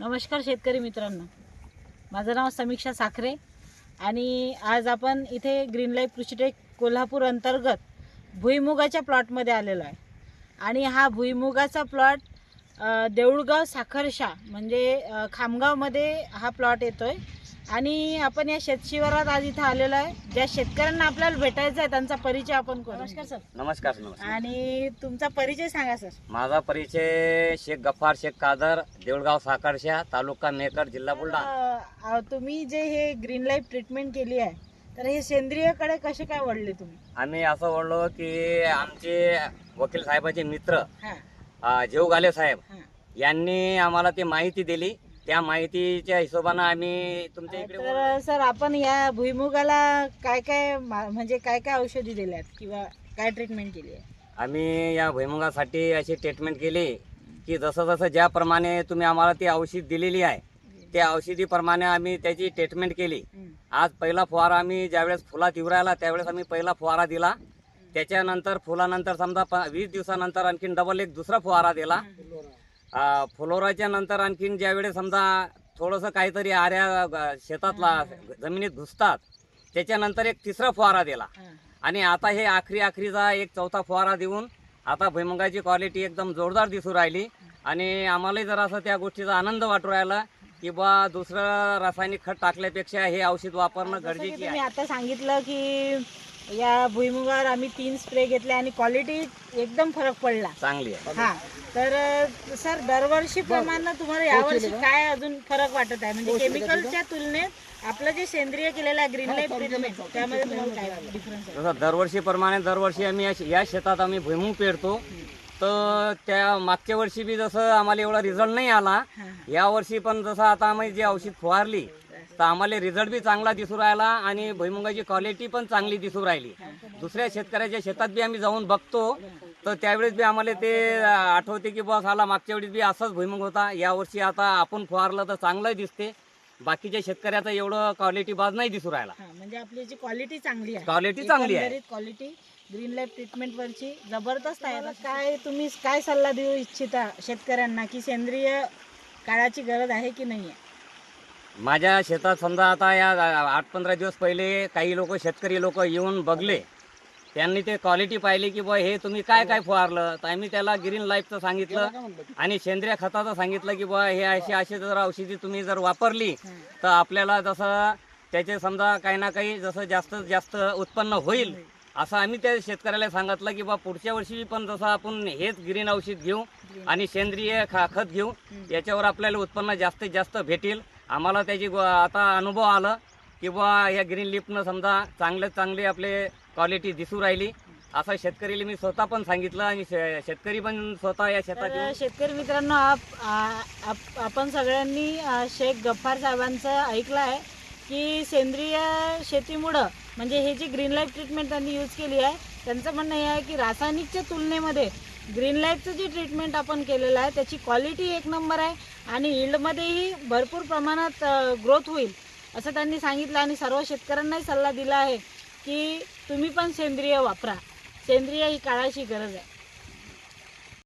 नमस्कार शेतकरी मित्रांनो. माझं नाव समीक्षा साखरे आणि आज आपण इथे ग्रीन लाईफ कृषीटेक कोल्हापूर अंतर्गत भुईमुगाच्या प्लॉटमध्ये आलेलो आहे. आणि हा भुईमुगाचा प्लॉट देऊळगाव साखरशा म्हणजे खामगावमध्ये हा प्लॉट येतो आहे आणि आपण या शेतशिवारात आज इथं आलेलो आहे. ज्या शेतकऱ्यांना आपल्याला भेटायचं आहे त्यांचा परिचय आपण करू. नमस्कार सर. नमस्कार नमस्कार. आणि तुमचा परिचय सांगा सर. माझा परिचय शेख गफ्फार शेख कादर देऊळगाव साखरशा तालुका मेकर जिल्हा बुलढाणा. अ, तुम्ही जे हे ग्रीन लाईफ ट्रीटमेंट केली आहे तर हे सेंद्रियकडे कसे काय वळले तुम्ही? आम्ही असं बोललो की आमचे वकील साहेबाचे मित्र हा. जेवगाले साहेब हा. यांनी आम्हाला ती माहिती दिली. त्या माहितीच्या हिशोबानं आम्ही तुमच्या इकडे. तर सर आपण या भुईमुगाला काय काय मा- म्हणजे काय काय औषधी दिल्यात किंवा काय ट्रीटमेंट केली आहे? आम्ही या भुईमुगासाठी अशी ट्रीटमेंट केली की जसं जसं ज्याप्रमाणे तुम्ही आम्हाला ती औषध दिलेली आहे त्या औषधीप्रमाणे आम्ही त्याची ट्रीटमेंट केली. हम्म. आज पहिला फुवारा आम्ही ज्यावेळेस फुलात युरायला त्यावेळेस आम्ही पहिला फुवारा दिला. त्याच्यानंतर फुलानंतर समजा प वीस दिवसानंतर आणखीन डबल एक दुसरा फुवारा दिला. फुलोराच्या नंतर आणखीन ज्यावेळेस समजा थोडंसं काहीतरी आऱ्या शेतातला जमिनीत घुसतात त्याच्यानंतर एक तिसरा फुवारा दिला. आणि आता हे आखरी आखरीचा एक चौथा फुवारा देऊन आता भुईमुगाची क्वालिटी एकदम जोरदार दिसू राहिली. आणि आम्हालाही जरासं त्या गोष्टीचा आनंद वाटू राहिला की बा दुसरं रासायनिक खत टाकल्यापेक्षा हे औषध वापरणं गरजेचे आता सांगितलं की या भुईमुगावर आम्ही तीन स्प्रे घेतले आणि क्वालिटी एकदम फरक पडला. चांगली आहे. हा. तर सर दरवर्षी प्रमाणे तुम्हाला यावर्षी काय अजून फरक वाटत आहे? म्हणजे केमिकलच्या तुलनेत आपलं जे सेंद्रिय केलेलं आहे ग्रीन लाईफ ट्रीटमेंट त्यामध्ये तुम्हाला काय डिफरन्स आहे. जसं दरवर्षीप्रमाणे दरवर्षी आम्ही या- या शेतात आम्ही भुईमुग पेरतो. तर त्या मागच्या वर्षी बी जसं आम्हाला एवढा रिझल्ट नाही आला हा. या वर्षी पण जसं आता आम्ही जे औषध फवारली तर आम्हाला रिझल्ट बी चांगला दिसू राहिला आणि भुईमुगाची क्वालिटी पण चांगली दिसू राहिली. दुसऱ्या शेतकऱ्याच्या शेतात बी आम्ही जाऊन बघतो. तर त्यावेळेस बी आम्हाला ते आठवते की बस आला मागच्या वेळेस बी असाच भुईमुग होता. या वर्षी आता आपण फवारलं तर चांगलं दिसते. बाकीच्या शेतकऱ्याचं एवढं क्वालिटी बाज नाही दिसू राहिला. म्हणजे आपली जी क्वालिटी चांगली आहे. क्वालिटी चांगली आहे. क्वालिटी ग्रीन लाईफ ट्रीटमेंट वरची जबरदस्त आहे. काय तुम्ही काय सल्ला देऊ इच्छिता शेतकऱ्यांना की सेंद्रिय काळाची गरज आहे की नाही आहे माझ्या शेतात समजा आता या आठ पंधरा दिवस पहिले काही लोक शेतकरी लोक येऊन बघले. त्यांनी ते क्वालिटी पाहिली की बा हे तुम्ही काय काय फवारलं? तर आम्ही त्याला ग्रीन लाईफचं सांगितलं आणि सेंद्रिय खताचं सांगितलं की बा हे अशी अशी जर औषधी तुम्ही जर वापरली तर आपल्याला जसं त्याचे समजा काही ना काही जसं जास्त जास्त उत्पन्न होईल असं आम्ही त्या शेतकऱ्याला सांगितलं की बा पुढच्या वर्षी पण जसं आपण हेच ग्रीन औषध घेऊ आणि सेंद्रिय खा खत घेऊ याच्यावर आपल्याला उत्पन्न जास्तीत जास्त भेटेल. आम्हाला त्याची गो- आता अनुभव आला की बा या ग्रीन लिपनं समजा चांगले चांगले आपले क्वालिटी दिसू राहिली. असं शेतकरीला मी स्वतः पण सांगितलं आणि शे- शेतकरी पण स्वतः या शेतात शेतकरी मित्रांनो आप आपण सगळ्यांनी शेख गफ्फार साहेबांचं ऐकलं आहे की सेंद्रिय शेतीमुळं म्हणजे हे जी ग्रीन लाईफ ट्रीटमेंट त्यांनी यूज केली आहे त्यांचं म्हणणं हे आहे की रासायनिकच्या तुलनेमध्ये ग्रीन लाईटचं जे ट्रीटमेंट आपण केलेलं आहे त्याची क्वालिटी एक नंबर आहे आणि यील्डमध्येही भरपूर प्रमाणात ग्रोथ होईल असं त्यांनी सांगितलं आणि सर्व शेतकऱ्यांनाही सल्ला दिला आहे की तुम्ही पण सेंद्रिय वापरा. सेंद्रिय ही काळाची गरज आहे.